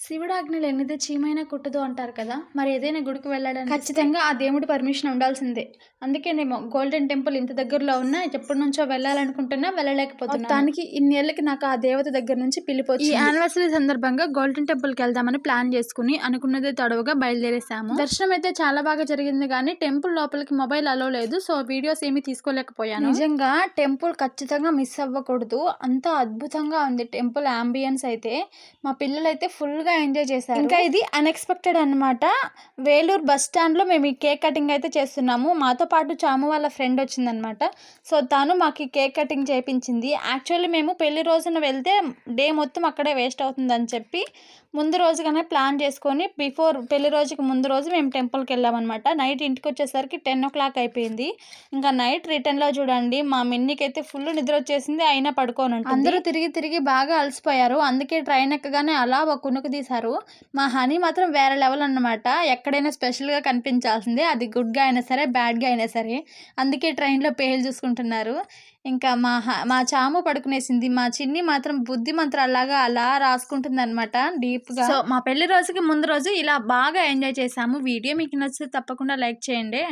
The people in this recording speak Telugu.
శివుడు ఆజ్ఞలు ఎన్నిదే చీమైనా కుట్టదు అంటారు కదా మరి ఏదైనా గుడికి వెళ్ళడానికి ఖచ్చితంగా ఆ దేవుడి పర్మిషన్ ఉండాల్సిందే. అందుకేనేమో గోల్డెన్ టెంపుల్ ఇంత దగ్గరలో ఉన్నా ఎప్పటి నుంచో వెళ్ళాలనుకుంటున్నా వెళ్ళలేకపోతున్నా దానికి ఇన్నేళ్ళకి నాకు ఆ దేవత దగ్గర నుంచి పిలిపోయి ఈ యానివర్సరీ సందర్భంగా గోల్డెన్ టెంపుల్కి వెళ్దామని ప్లాన్ చేసుకుని అనుకున్నదే తడవుగా బయలుదేరేసాము దర్శనం అయితే చాలా బాగా జరిగింది కానీ టెంపుల్ లోపలికి మొబైల్ అలో లేదు సో వీడియోస్ ఏమీ తీసుకోలేకపోయాను. నిజంగా టెంపుల్ ఖచ్చితంగా మిస్ అవ్వకూడదు. అంత అద్భుతంగా ఉంది టెంపుల్ అంబియన్స్ అయితే. మా పిల్లలు అయితే ఫుల్గా ఎంజాయ్ చేశారు. ఇంకా ఇది అన్ఎక్స్పెక్టెడ్ అన్నమాట. వేలూరు బస్ స్టాండ్లో మేము ఈ కేక్ కటింగ్ అయితే చేస్తున్నాము. మాతో పాటు చాము వాళ్ళ ఫ్రెండ్ వచ్చిందనమాట సో తను మాకు ఈ కేక్ కటింగ్ చేయించింది యాక్చువల్లీ మేము పెళ్ళి రోజున వెళ్తే డే మొత్తం అక్కడే వేస్ట్ అవుతుందని చెప్పి ముందు రోజుగానే ప్లాన్ చేసుకొని బిఫోర్ పెళ్ళి రోజుకి ముందు రోజు మేము టెంపుల్కి వెళ్ళామన్నమాట. నైట్ ఇంటికి వచ్చేసరికి టెన్ ఓ క్లాక్ అయిపోయింది. ఇంకా నైట్ రిటర్న్లో చూడండి మా మిన్నికి అయితే ఫుల్ నిద్ర వచ్చేసింది అయినా పడుకోను అందరూ తిరిగి తిరిగి బాగా అలసిపోయారు. అందుకే ట్రైన్ ఎక్కగానే అలా ఒక కునుకు తీశారు. మా హనీ మాత్రం వేరే లెవెల్ అన్నమాట. ఎక్కడైనా స్పెషల్గా కనిపించాల్సిందే. అది గుడ్గా అయినా సరే బ్యాడ్గా అయినా సరే. అందుకే ట్రైన్లో పేర్లు చూసుకుంటున్నారు. ఇంకా మా మా చాము పడుకునేసింది. మా చిన్ని మాత్రం బుద్ధి మంత్రాలాగా అలా రాసుకుంటుంది అనమాట డీప్గా. సో మా పెళ్ళి రోజుకి ముందు రోజు ఇలా బాగా ఎంజాయ్ చేసాము వీడియో మీకు నచ్చితే తప్పకుండా లైక్ చేయండి.